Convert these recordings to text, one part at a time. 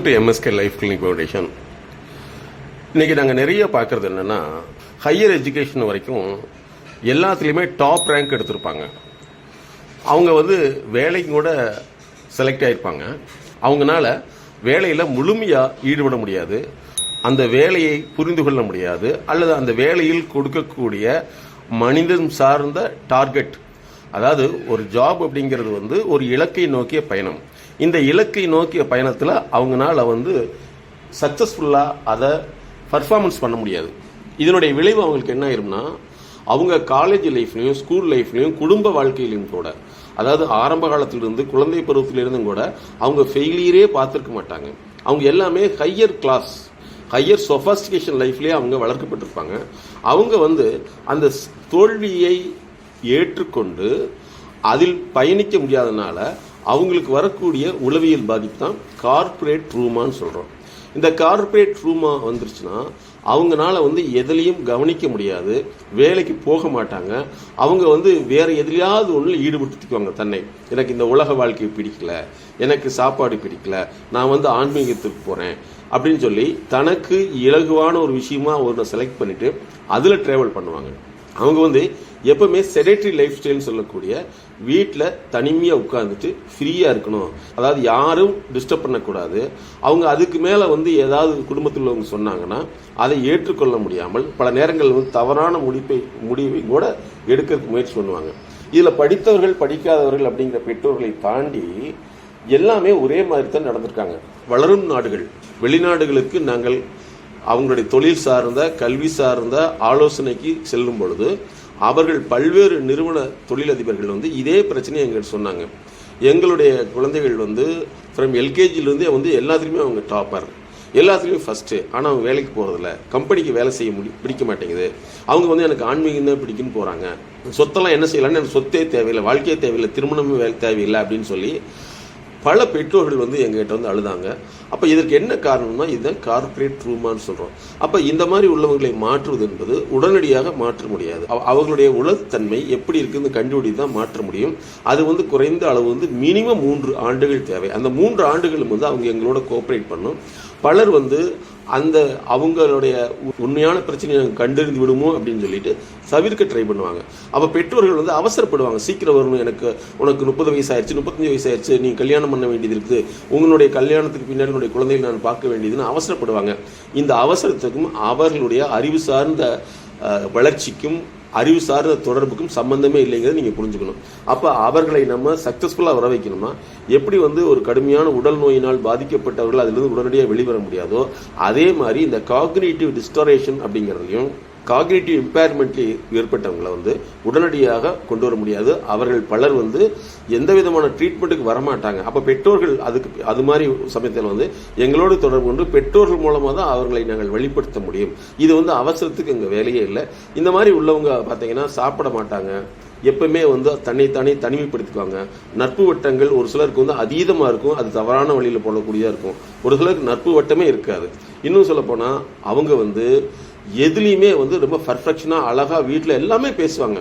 To MSK life clinic foundation இன்னைக்கு நாங்கள் நிறைய பார்க்குறது என்னன்னா ஹையர் எஜுகேஷன் வரைக்கும் எல்லாத்துலேயுமே டாப் ரேங்க் எடுத்திருப்பாங்க. அவங்க வந்து வேலைக்கு கூட செலக்ட் ஆகிருப்பாங்க அவங்கனால வேலையில் முழுமையாக ஈடுபட முடியாது. அந்த வேலையை புரிந்து கொள்ள முடியாது. அல்லது அந்த வேலையில் கொடுக்கக்கூடிய மனிதன் சார்ந்த டார்கெட் அதாவது ஒரு ஜாப் அப்படிங்கிறது வந்து ஒரு இலக்கை நோக்கிய பயணம். இந்த இலக்கை நோக்கிய பயணத்தில் அவங்கனால வந்து சக்ஸஸ்ஃபுல்லாக அதை பர்ஃபார்மன்ஸ் பண்ண முடியாது. இதனுடைய விளைவு அவங்களுக்கு என்ன ஆயிரும்னா அவங்க காலேஜ் லைஃப்லையும் ஸ்கூல் லைஃப்லையும் குடும்ப வாழ்க்கையிலையும் கூட அதாவது ஆரம்ப காலத்திலிருந்து குழந்தை பருவத்திலிருந்தும் கூட அவங்க ஃபெயிலியரே பார்த்துருக்க மாட்டாங்க. அவங்க எல்லாமே ஹையர் கிளாஸ் ஹையர் சொஃபாஸ்டிகேஷன் லைஃப்லேயே அவங்க வளர்க்கப்பட்டிருப்பாங்க. அவங்க வந்து அந்த ஸ்- தோல்வியை ஏற்றுக்கொண்டு அதில் பயணிக்க முடியாதனால அவங்களுக்கு வரக்கூடிய உளவியல் பாதிப்பு தான் கார்ப்பரேட் ட்ரூமான்னு சொல்கிறோம் இந்த கார்ப்பரேட் ட்ரூமா வந்துருச்சுன்னா அவங்கனால வந்து எதுலேயும் கவனிக்க முடியாது வேலைக்கு போக மாட்டாங்க. அவங்க வந்து வேற எதுலையாவது ஒன்றில் ஈடுபடுத்திக்குவாங்க தன்னை. எனக்கு இந்த உலக வாழ்க்கை பிடிக்கல எனக்கு சாப்பாடு பிடிக்கல நான் வந்து ஆன்மீகத்துக்கு போகிறேன் அப்படின்னு சொல்லி தனக்கு இலகுவான ஒரு விஷயமா ஒன்று செலக்ட் பண்ணிட்டு அதில் ட்ராவல் பண்ணுவாங்க. அவங்க வந்து எப்பவுமே செடேட்ரி லைஃப் ஸ்டைல்னு சொல்லக்கூடிய வீட்டில் தனிமையாக உட்காந்துட்டு ஃப்ரீயாக இருக்கணும். அதாவது யாரும் டிஸ்டர்ப் பண்ணக்கூடாது. அவங்க அதுக்கு மேலே வந்து ஏதாவது குடும்பத்தில் உள்ளவங்க சொன்னாங்கன்னா அதை ஏற்றுக்கொள்ள முடியாமல் பல நேரங்களில் வந்து தவறான முடிப்பை முடிவை கூட எடுக்கிறதுக்கு முயற்சி பண்ணுவாங்க. இதில் படித்தவர்கள் படிக்காதவர்கள் அப்படிங்கிற பெற்றோர்களை தாண்டி எல்லாமே ஒரே மாதிரி தான் நடந்திருக்காங்க. வளரும் நாடுகள். வெளிநாடுகளுக்கு நாங்கள் அவங்களுடைய தொழில் சார்ந்த கல்வி சார்ந்த ஆலோசனைக்கு செல்லும் பொழுது அவர்கள் பல்வேறு நிறுவன தொழிலதிபர்கள் வந்து இதே பிரச்சனையை எங்கிட்ட சொன்னாங்க. எங்களுடைய குழந்தைகள் வந்து ஃப்ரம் எல்கேஜிலேருந்தே வந்து எல்லாத்துலேயுமே அவங்க டாப்பர் எல்லாத்துலேயும் ஃபஸ்ட்டு ஆனால் அவங்க வேலைக்கு போகிறதில்ல கம்பெனிக்கு வேலை செய்ய முடி பிடிக்க மாட்டேங்குது. அவங்க வந்து எனக்கு ஆன்மீகம் தான் பிடிக்குன்னு போகிறாங்க சொத்தெல்லாம் என்ன செய்யலாம்னு எனக்கு சொத்தே தேவையில்லை வாழ்க்கையே தேவையில்லை திருமணமும் வேலை தேவையில்லை அப்படின்னு சொல்லி பல பெற்றோர்கள் வந்து எங்ககிட்ட வந்து அழுதாங்க. அப்போ இதற்கு என்ன காரணம்னா இதுதான் கார்ப்பரேட் ரூமான்னு சொல்கிறோம் அப்போ இந்த மாதிரி உள்ளவர்களை மாற்றுவது என்பது உடனடியாக மாற்ற முடியாது. அவ- அவர்களுடைய உளத்தன்மை எப்படி இருக்குதுன்னு கண்டுபிடி தான் மாற்ற முடியும். அது வந்து குறைந்த அளவு வந்து மினிமம் மூன்று ஆண்டுகள் தேவை. அந்த மூன்று ஆண்டுகளும் வந்து அவங்க எங்களோட கோஆப்ரேட் பண்ணும். பலர் வந்து அந்த அவங்களுடைய உண்மையான பிரச்சனையை நாங்கள் கண்டறிந்து விடுமோ அப்படின்னு சொல்லிட்டு தவிர்க்க ட்ரை பண்ணுவாங்க. அப்போ பெற்றோர்கள் வந்து அவசரப்படுவாங்க. சீக்கிரம் வரணும் எனக்கு உனக்கு முப்பது வயசு ஆயிடுச்சு முப்பத்தஞ்சு வயசு ஆயிடுச்சு நீ கல்யாணம் பண்ண வேண்டியது இருக்குது. உங்களுடைய கல்யாணத்துக்கு பின்னாடி உன்னுடைய குழந்தைகளை நான் பார்க்க வேண்டியதுன்னு அவசரப்படுவாங்க. இந்த அவசரத்துக்கும் அவர்களுடைய அறிவு சார்ந்த வளர்ச்சிக்கும் அறிவு சார்ந்த தொடர்புக்கும் சம்பந்தமே இல்லைங்கிறத நீங்கள் புரிஞ்சுக்கணும். அப்போ அவர்களை நம்ம சக்ஸஸ்ஃபுல்லாக வர வைக்கணுமா? எப்படி வந்து ஒரு கடுமையான உடல் நோயினால் பாதிக்கப்பட்டவர்கள் அதிலிருந்து உடனடியாக வெளிவர முடியாதோ அதே மாதிரி இந்த காக்னேட்டிவ் டிஸ்டரேஷன் அப்படிங்கிறதையும் காக்னேட்டிவ் இம்பேர்மெண்ட்லி ஏற்பட்டவங்களை வந்து உடனடியாக கொண்டு வர முடியாது. அவர்கள் பலர் வந்து எந்த விதமான ட்ரீட்மெண்ட்டுக்கு வரமாட்டாங்க. அப்போ பெற்றோர்கள் அதுக்கு அது மாதிரி சமயத்தில் வந்து எங்களோடு தொடர்பு கொண்டு பெற்றோர்கள் மூலமாக தான் அவர்களை நாங்கள் வெளிப்படுத்த முடியும். இது வந்து அவசரத்துக்கு எங்கள் வேலையே இல்லை. இந்த மாதிரி உள்ளவங்க பார்த்தீங்கன்னா சாப்பிட மாட்டாங்க. எப்பவுமே வந்து தன்னைத்தானே தனிமைப்படுத்திக்குவாங்க. நட்பு வட்டங்கள் ஒரு சிலருக்கு வந்து அதீதமாக இருக்கும். அது தவறான வழியில் போடக்கூடியதாக இருக்கும். ஒரு சிலருக்கு நட்பு வட்டமே இருக்காது. இன்னும் சொல்லப்போனால் அவங்க வந்து எதுலேயுமே வந்து ரொம்ப பர்ஃபெக்ஷனாக அழகாக வீட்டில் எல்லாமே பேசுவாங்க.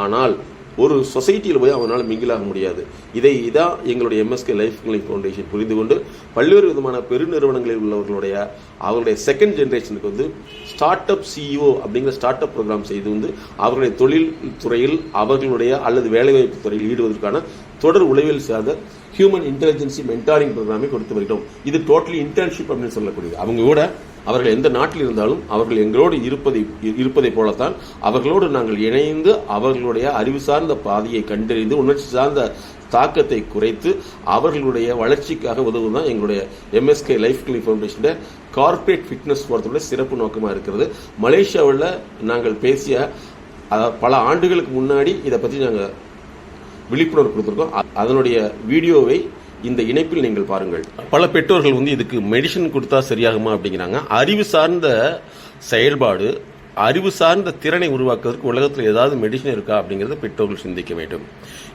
ஆனால் ஒரு சொசைட்டியில் போய் அவனால் மிங்கிலாக முடியாது. இதை இதான் எங்களுடைய எம்எஸ்கே லைஃப் கிளினிக் ஃபவுண்டேஷன் புரிந்து கொண்டு பல்வேறு விதமான பெருநிறுவனங்களில் உள்ளவர்களுடைய அவர்களுடைய செகண்ட் ஜென்ரேஷனுக்கு வந்து ஸ்டார்ட் அப் சிஇஓ அப்படிங்கிற ஸ்டார்ட் அப் ப்ரோக்ராம் செய்து வந்து அவர்களுடைய தொழில் துறையில் அவர்களுடைய அல்லது வேலைவாய்ப்பு துறையில் ஈடுவதற்கான தொடர் உளவியல் சார்ந்த ஹியூமன் இன்டெலிஜென்சி மென்டாரிங் ப்ரோக்ராமை கொடுத்து வருகிறோம். இது டோட்டலி இன்டர்ன்ஷிப் அப்படின்னு சொல்லக்கூடியது. அவங்க கூட அவர்கள் எந்த நாட்டில் இருந்தாலும் அவர்கள் எங்களோடு இருப்பதை இருப்பதை போலத்தான் அவர்களோடு நாங்கள் இணைந்து அவர்களுடைய அறிவு சார்ந்த பாதையை கண்டறிந்து உணர்ச்சி சார்ந்த தாக்கத்தை குறைத்து அவர்களுடைய வளர்ச்சிக்காக உதவும் தான் எங்களுடைய எம்எஸ்கே லைஃப் கிளினிக் ஃபவுண்டேஷனுடைய கார்ப்பரேட் ஃபிட்னஸ் போகிறதுடைய சிறப்பு நோக்கமாக இருக்கிறது. மலேசியாவில் நாங்கள் பேசிய பல ஆண்டுகளுக்கு முன்னாடி இதை பற்றி நாங்கள் விழிப்புணர்வு கொடுத்துருக்கோம். அதனுடைய வீடியோவை இந்த இணைப்பில் நீங்கள் பாருங்கள். பல பெற்றோர்கள் வந்து இதுக்கு மெடிசன் கொடுத்தா சரியாகுமா அப்படிங்கிறாங்க. அறிவு சார்ந்த செயல்பாடு அறிவு சார்ந்த திறனை உருவாக்குவதற்கு உலகத்தில் ஏதாவது மெடிசன் இருக்கா அப்படிங்கிறத பெற்றோர்கள் சிந்திக்க வேண்டும்.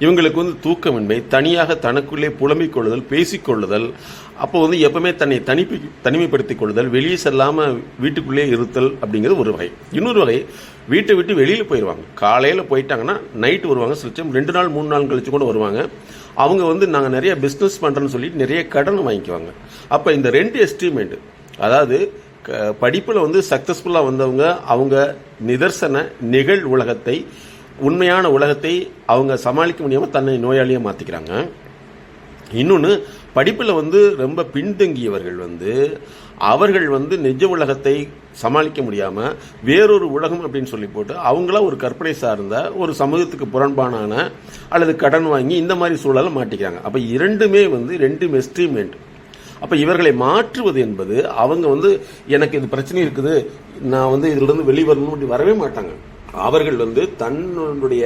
இவங்களுக்கு வந்து தூக்கமின்மை தனியாக தனக்குள்ளே புலம்பிக் கொள்ளுதல் பேசிக்கொள்ளுதல் அப்போ வந்து எப்பவுமே தன்னை தனிப்பி தனிமைப்படுத்திக் கொள்ளுதல் வெளியே செல்லாமல் வீட்டுக்குள்ளே இருத்தல் அப்படிங்கிறது ஒரு வகை. இன்னொரு வகை வீட்டை விட்டு வெளியில் போயிடுவாங்க காலையில் போயிட்டாங்கன்னா நைட்டு வருவாங்க சில டைம் ரெண்டு நாள் மூணு நாள் கழிச்சு கூட வருவாங்க. அவங்க வந்து நாங்கள் நிறைய பிஸ்னஸ் பண்ணுறோன்னு சொல்லி நிறைய கடன் வாங்கிக்குவாங்க. அப்போ இந்த ரெண்டு எஸ்டிமேட் அதாவது படிப்பில் வந்து சக்ஸஸ்ஃபுல்லாக வந்தவங்க அவங்க நிதர்சன நிகழ் உலகத்தை உண்மையான உலகத்தை அவங்க சமாளிக்க முடியாமல் தன்னை நோயாளியாக மாற்றிக்கிறாங்க இன்னொன்று படிப்பில் வந்து ரொம்ப பின்தங்கியவர்கள் வந்து அவர்கள் வந்து நிஜ உலகத்தை சமாளிக்க முடியாமல் வேறொரு உலகம் அப்படின்னு சொல்லி போட்டு அவங்களா ஒரு கற்பனை சார்ந்த ஒரு சமூகத்துக்கு புறம்பானான அல்லது கடன் வாங்கி இந்த மாதிரி சூழலை மாட்டிக்கிறாங்க. அப்போ இரண்டுமே வந்து ரெண்டு எஸ்ட்ரீமெண்ட் அப்போ இவர்களை மாற்றுவது என்பது அவங்க வந்து எனக்கு இது பிரச்சனை இருக்குது நான் வந்து இதிலிருந்து வெளிவரணும் அப்படி வரவே மாட்டாங்க. அவர்கள் வந்து தன்னுடைய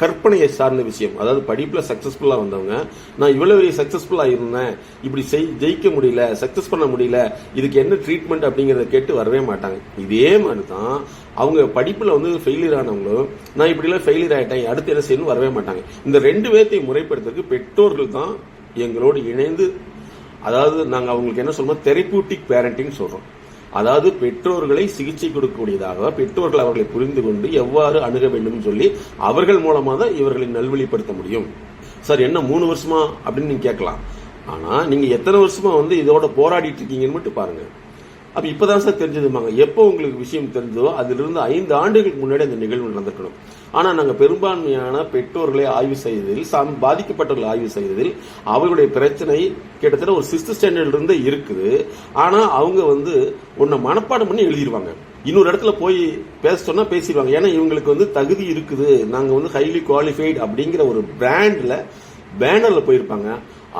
கற்பனையை சார்ந்த விஷயம். அதாவது படிப்பில் சக்ஸஸ்ஃபுல்லாக வந்தவங்க நான் இவ்வளோ பெரிய சக்ஸஸ்ஃபுல்லாக இருந்தேன் இப்படி செய் ஜெயிக்க முடியல சக்ஸஸ் பண்ண முடியல இதுக்கு என்ன ட்ரீட்மெண்ட் அப்படிங்கிறத கேட்டு வரவே மாட்டாங்க. இதே மாதிரி தான் அவங்க படிப்பில் வந்து ஃபெயிலியர் ஆனவங்களும் நான் இப்படிலாம் ஃபெயிலியர் ஆகிட்டேன் அடுத்து என்ன செய்யணும் வரவே மாட்டாங்க. இந்த ரெண்டு பேர்த்தையும் முறைப்படுத்துறதுக்கு பெற்றோர்கள் தான் எங்களோடு இணைந்து அதாவது நாங்கள் அவங்களுக்கு என்ன சொல்றோம்? தெரப்பூட்டிக் பேரண்டிங் சொல்கிறோம் அதாவது பெற்றோர்களை சிகிச்சை கொடுக்கக்கூடியதாக பெற்றோர்கள் அவர்களை புரிந்து கொண்டு எவ்வாறு அணுக வேண்டும் சொல்லி அவர்கள் மூலமாக தான் இவர்களை நல்வழிப்படுத்த முடியும். சார் என்ன மூணு வருஷமா அப்படின்னு நீங்க கேட்கலாம். ஆனா நீங்க எத்தனை வருஷமா வந்து இதோட போராடிட்டு இருக்கீங்கன்னு மட்டும் பாருங்க. அப்ப இப்பதான் சார் தெரிஞ்சதுமாங்க எப்போ உங்களுக்கு விஷயம் தெரிஞ்சதோ அதிலிருந்து ஐந்து ஆண்டுகளுக்கு முன்னாடி அந்த நிகழ்வு நடந்திருக்கணும். ஆனால் நாங்கள் பெரும்பான்மையான பெற்றோர்களை ஆய்வு செய்ததில் சம் பாதிக்கப்பட்டவர்களை ஆய்வு செய்ததில் அவர்களுடைய பிரச்சனை கிட்டத்தட்ட ஒரு சிக்ஸ்த் ஸ்டாண்டர்ட்லேருந்தே இருக்குது. ஆனால் அவங்க வந்து ஒன்றை மனப்பாடம் பண்ணி எழுதிடுவாங்க இன்னொரு இடத்துல போய் பேச சொன்னா பேசிடுவாங்க. ஏன்னா இவங்களுக்கு வந்து தகுதி இருக்குது. நாங்கள் வந்து ஹைலி குவாலிஃபைடு அப்படிங்கிற ஒரு பிராண்டில் பேனரில் போயிருப்பாங்க.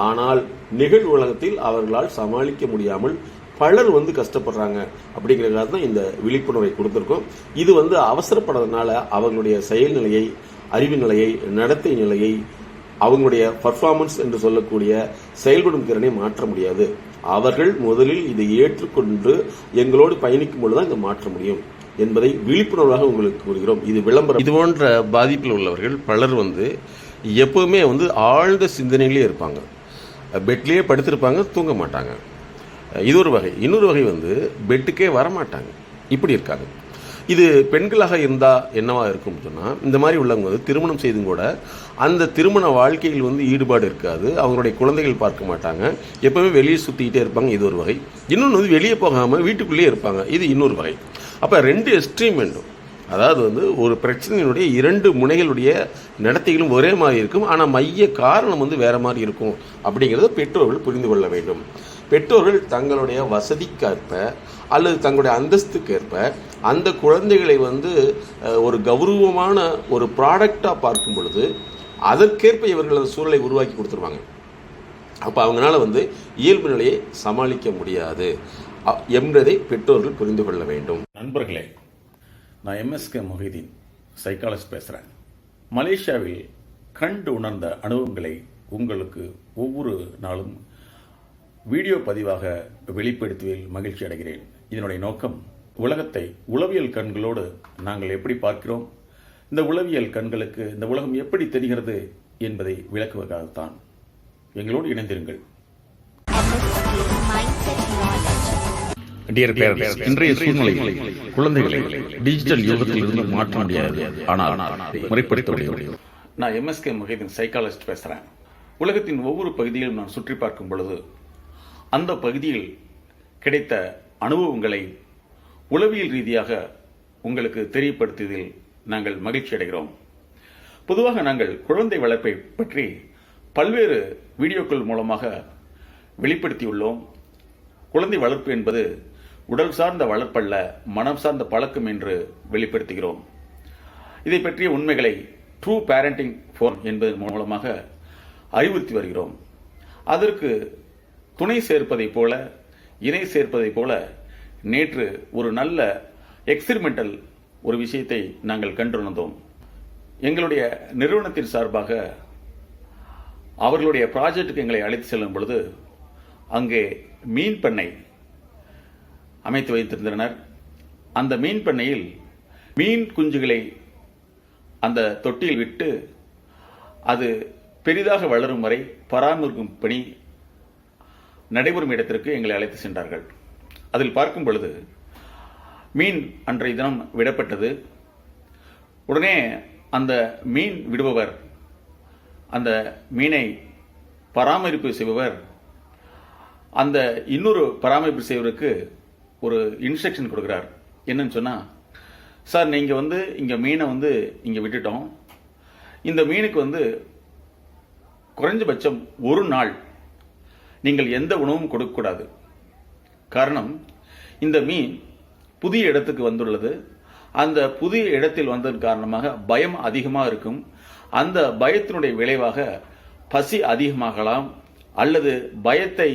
ஆனால் நிகழ் உலகத்தில் அவர்களால் சமாளிக்க முடியாமல் பலர் வந்து கஷ்டப்படுறாங்க அப்படிங்கிறதுக்காக தான் இந்த விழிப்புணர்வை கொடுத்துருக்கோம். இது வந்து அவசரப்படுறதுனால அவங்களுடைய செயல்நிலையை அறிவு நிலையை நடத்தை நிலையை அவங்களுடைய பர்ஃபார்மன்ஸ் என்று சொல்லக்கூடிய செயல்படும் திறனை மாற்ற முடியாது. அவர்கள் முதலில் இதை ஏற்றுக்கொண்டு எங்களோடு பயணிக்கும் பொழுதுதான் இதை மாற்ற முடியும் என்பதை விழிப்புணர்வாக உங்களுக்கு கூறுகிறோம். இது விளம்பரம். இது போன்ற பாதிப்பில் உள்ளவர்கள் பலர் வந்து எப்பவுமே வந்து ஆழ்ந்த சிந்தனைகளே இருப்பாங்க. பெட்லேயே படுத்திருப்பாங்க தூங்க மாட்டாங்க. இது ஒரு வகை. இன்னொரு வகை வந்து பெட்டுக்கே வரமாட்டாங்க. இப்படி இருக்காங்க இது பெண்களாக இருந்தால் என்னவாக இருக்கும் சொன்னால் இந்த மாதிரி உள்ளவங்க வந்து திருமணம் செய்தும் கூட அந்த திருமண வாழ்க்கையில் வந்து ஈடுபாடு இருக்காது. அவங்களுடைய குழந்தைகள் பார்க்க மாட்டாங்க. எப்போவுமே வெளியே சுற்றிக்கிட்டே இருப்பாங்க. இது ஒரு வகை. இன்னொன்று வந்து வெளியே போகாமல் வீட்டுக்குள்ளேயே இருப்பாங்க. இது இன்னொரு வகை. அப்போ ரெண்டு எக்ஸ்ட்ரீம் வேண்டும். அதாவது வந்து ஒரு பிரச்சனையினுடைய இரண்டு முனைகளுடைய நடத்தைகளும் ஒரே மாதிரி இருக்கும். ஆனால் மைய காரணம் வந்து வேறு மாதிரி இருக்கும். அப்படிங்கிறத பெற்றோர்கள் புரிந்து கொள்ள வேண்டும். பெற்றோர்கள் தங்களுடைய வசதிக்கேற்ப அல்லது தங்களுடைய அந்தஸ்துக்கேற்ப அந்த குழந்தைகளை வந்து ஒரு கௌரவமான ஒரு ப்ராடக்டாக பார்க்கும் பொழுது அதற்கேற்ப இவர்கள் அந்த சூழலை உருவாக்கி கொடுத்துருவாங்க. அப்போ அவங்களால வந்து இயல்பு நிலையை சமாளிக்க முடியாது என்பதை பெற்றோர்கள் புரிந்து கொள்ள வேண்டும். நண்பர்களே நான் எம்எஸ்கே மொஹிதீன் சைக்காலஜிஸ்ட் பேசுகிறேன் மலேசியாவில் கண்டு உணர்ந்த அனுபவங்களை உங்களுக்கு ஒவ்வொரு நாளும் வீடியோ பதிவாக வெளிப்படுத்துவதில் மகிழ்ச்சி அடைகிறேன். இதனுடைய நோக்கம் உலகத்தை உளவியல் கண்களோடு நாங்கள் எப்படி பார்க்கிறோம்? இந்த உளவியல் கண்களுக்கு இந்த உலகம் எப்படி தெரிகிறது என்பதை விளக்குவதற்காகத்தான். எங்களோடு இணைந்திருங்கள். இன்றைய சூழ்நிலையில் குழந்தைகளை டிஜிட்டல் யுகத்தில் இருந்து மாற்ற முடியாது. ஆனால் முறைப்படுத்த முடியும் நான் எம்எஸ்கே மொஹிதீன் சைக்காலஜிஸ்ட் பேசுகிறேன் உலகத்தின் ஒவ்வொரு பகுதியிலும் நான் சுற்றி பார்க்கும் பொழுது அந்த பகுதியில் கிடைத்த அனுபவங்களை உளவியல் ரீதியாக உங்களுக்கு தெரியப்படுத்தியதில் நாங்கள் மகிழ்ச்சி அடைகிறோம். பொதுவாக நாங்கள் குழந்தை வளர்ப்பை பற்றி பல்வேறு வீடியோக்கள் மூலமாக வெளிப்படுத்தியுள்ளோம். குழந்தை வளர்ப்பு என்பது உடல் சார்ந்த வளர்ப்பல்ல மனம் சார்ந்த பழக்கம் என்று வெளிப்படுத்துகிறோம். இதை பற்றிய உண்மைகளை ட்ரூ பேரண்டிங் ஃபோன் என்பதன் மூலமாக அறிவுறுத்தி வருகிறோம். அதற்கு துணை சேர்ப்பதைப் போல இணை சேர்ப்பதைப் போல நேற்று ஒரு நல்ல எக்ஸ்பிரிமெண்டல் ஒரு விஷயத்தை நாங்கள் கண்டுணர்ந்தோம். எங்களுடைய நிறுவனத்தின் சார்பாக அவர்களுடைய ப்ராஜெக்டுக்கு எங்களை அழைத்து செல்லும் பொழுது அங்கே மீன் பண்ணை அமைத்து வைத்திருந்தனர். அந்த மீன் பண்ணையில் மீன் குஞ்சுகளை அந்த தொட்டியில் விட்டு அது பெரிதாக வளரும் வரை பராமரிக்கும் பணி நடைபெறும் இடத்திற்கு எங்களை அழைத்து சென்றார்கள். அதில் பார்க்கும் பொழுது மீன் அன்றைய தினம் விடப்பட்டது. உடனே அந்த மீன் விடுபவர் அந்த மீனை பராமரிப்பு செய்பவர் அந்த இன்னொரு பராமரிப்பு செய்வருக்கு ஒரு இன்ஸ்ட்ரக்ஷன் கொடுக்குறார். என்னன்னு சொன்னால் சார் நீங்கள் வந்து இங்கே மீனை வந்து இங்கே விட்டுட்டோம். இந்த மீனுக்கு வந்து குறைஞ்சபட்சம் ஒரு நாள் நீங்கள் எந்த உணவும் கொடுக்கக்கூடாது. காரணம் இந்த மீன் புதிய இடத்துக்கு வந்துள்ளது. அந்த புதிய இடத்தில் வந்ததன் காரணமாக பயம் அதிகமாக இருக்கும். அந்த பயத்தினுடைய விளைவாக பசி அதிகமாகலாம் அல்லது பயத்தை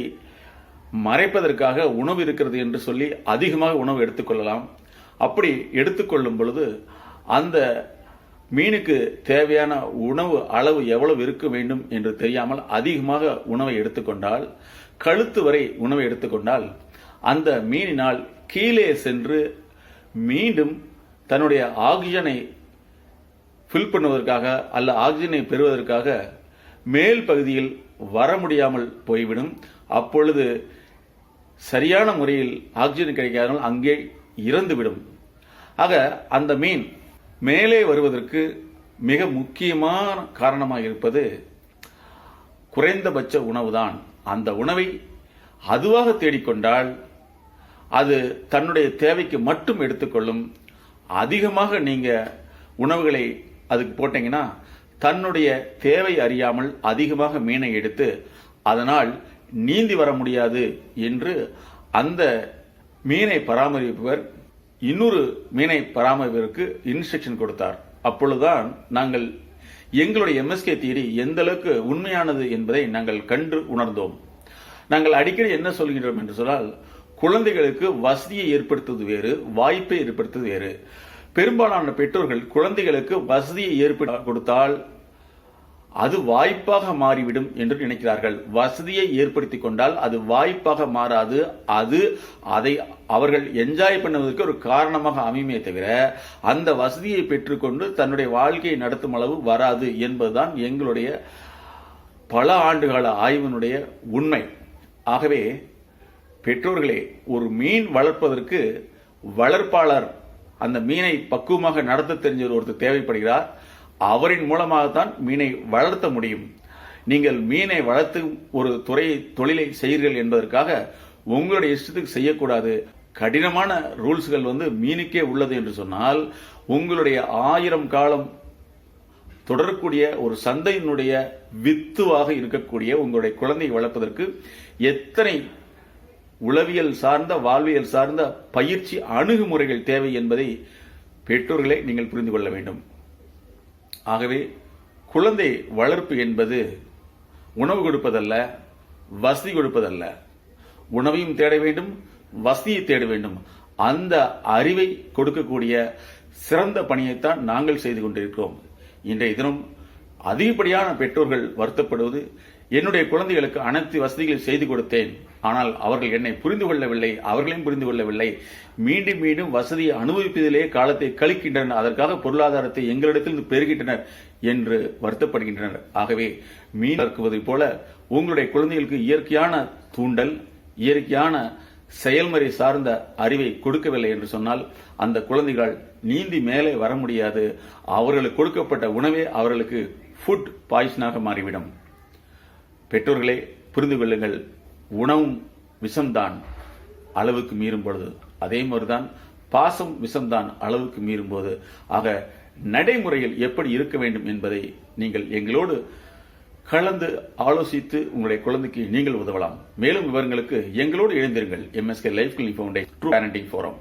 மறைப்பதற்காக உணவு இருக்கிறது என்று சொல்லி அதிகமாக உணவு எடுத்துக்கொள்ளலாம். அப்படி எடுத்துக்கொள்ளும் பொழுது அந்த மீனுக்கு தேவையான உணவு அளவு எவ்வளவு இருக்க வேண்டும் என்று தெரியாமல் அதிகமாக உணவை எடுத்துக்கொண்டால் கழுத்து வரை உணவை எடுத்துக்கொண்டால் அந்த மீனினால் கீழே சென்று மீண்டும் தன்னுடைய ஆக்சிஜனை ஃபில் பண்ணுவதற்காக அல்ல ஆக்சிஜனை பெறுவதற்காக மேல் பகுதியில் வர முடியாமல் போய்விடும். அப்பொழுது சரியான முறையில் ஆக்சிஜன் கிடைக்காதனால் அங்கே இறந்துவிடும். ஆக அந்த மீன் மேலே வருவதற்கு மிக முக்கியமான காரணமாக இருப்பது குறைந்தபட்ச உணவுதான். அந்த உணவை அதுவாக தேடிக்கொண்டால் அது தன்னுடைய தேவைக்கு மட்டும் எடுத்துக்கொள்ளும். அதிகமாக நீங்கள் உணவுகளை அதுக்கு போட்டீங்கன்னா தன்னுடைய தேவை அறியாமல் அதிகமாக மீனை எடுத்து அதனால் நீந்தி வர முடியாது என்று அந்த மீனை பராமரிப்பவர் இன்னொரு மீனை பராமரிப்பதற்கு இன்ஸ்ட்ரக்ஷன் கொடுத்தார். அப்பொழுதுதான் நாங்கள் எங்களுடைய எம்எஸ்கே தியரி எந்த அளவுக்கு உண்மையானது என்பதை நாங்கள் கண்டு உணர்ந்தோம். நாங்கள் அடிக்கடி என்ன சொல்கின்றோம் என்று சொன்னால் குழந்தைகளுக்கு வசதியை ஏற்படுத்துவது வேறு வாய்ப்பை ஏற்படுத்துவது வேறு. பெரும்பாலான பெற்றோர்கள் குழந்தைகளுக்கு வசதியை ஏற்படுத்தி கொடுத்தால் அது வாய்ப்பாக மாறிவிடும் என்று நினைக்கிறார்கள். வசதியை ஏற்படுத்தி கொண்டால் அது வாய்ப்பாக மாறாது. அது அதை அவர்கள் என்ஜாய் பண்ணுவதற்கு ஒரு காரணமாக அமையுமே தவிர அந்த வசதியை பெற்றுக்கொண்டு தன்னுடைய வாழ்க்கையை நடத்தும் அளவு வராது என்பதுதான் எங்களுடைய பல ஆண்டுகால ஆய்வினுடைய உண்மை. ஆகவே பெற்றோர்களே ஒரு மீன் வளர்ப்பதற்கு வளர்ப்பாளர் அந்த மீனை பக்குவமாக நடத்த தெரிஞ்ச ஒருத்தர் தேவைப்படுகிறார். அவரின் மூலமாகத்தான் மீனை வளர்த்த முடியும். நீங்கள் மீனை வளர்த்து ஒரு துறை தொழிலை செய்கிறீர்கள் என்பதற்காக உங்களுடைய இஷ்டத்துக்கு செய்யக்கூடாது. கடினமான ரூல்ஸ்கள் வந்து மீனுக்கே உள்ளது என்று சொன்னால் உங்களுடைய ஆயிரம் காலம் தொடரக்கூடிய ஒரு சந்தையினுடைய வித்துவாக இருக்கக்கூடிய உங்களுடைய குழந்தையை வளர்ப்பதற்கு எத்தனை உளவியல் சார்ந்த வாழ்வியல் சார்ந்த பயிற்சி அணுகுமுறைகள் தேவை என்பதை பெற்றோர்களை நீங்கள் புரிந்து கொள்ள வேண்டும். ஆகவே குழந்தை வளர்ப்பு என்பது உணவு கொடுப்பதல்ல வசதி கொடுப்பதல்ல. உணவையும் தேட வேண்டும் வசதியை தேட வேண்டும். அந்த அறிவை கொடுக்கக்கூடிய சிறந்த பணியைத்தான் நாங்கள் செய்து கொண்டிருக்கிறோம். இன்றைய தினம் அதிகப்படியான பெற்றோர்கள் வருத்தப்படுவது என்னுடைய குழந்தைகளுக்கு அனைத்து வசதிகளையும் செய்து கொடுத்தேன். ஆனால் அவர்கள் என்னை புரிந்து கொள்ளவில்லை அவர்களையும் புரிந்து கொள்ளவில்லை. மீண்டும் மீண்டும் வசதியை அனுபவிப்பதிலே காலத்தை கழிக்கின்றனர். அதற்காக பொருளாதாரத்தை எங்களிடத்தில் பெறுகின்றனர் என்று வருத்தப்படுகின்றனர். ஆகவே மீன் வளர்க்குவதைப் போல உங்களுடைய குழந்தைகளுக்கு இயற்கையான தூண்டல் இயற்கையான செயல்முறை சார்ந்த அறிவை கொடுக்கவில்லை என்று சொன்னால் அந்த குழந்தைகள் நீந்தி மேலே வர முடியாது. அவர்களுக்கு கொடுக்கப்பட்ட உணவே அவர்களுக்கு ஃபுட் பாய்சனாக மாறிவிடும். பெற்றோர்களே புரிந்து கொள்ளுங்கள். உணவும் விஷம்தான் அளவுக்கு மீறும் பொழுது. அதே மாதிரிதான் பாசம் விஷம்தான் அளவுக்கு மீறும் போது. ஆக நடைமுறையில் எப்படி இருக்க வேண்டும் என்பதை நீங்கள் எங்களோடு கலந்து ஆலோசித்து உங்களுடைய குழந்தைக்கு நீங்கள் உதவலாம். மேலும் விவரங்களுக்கு எங்களோடு இணைந்திருங்கள். MSK life clinic foundation true parenting forum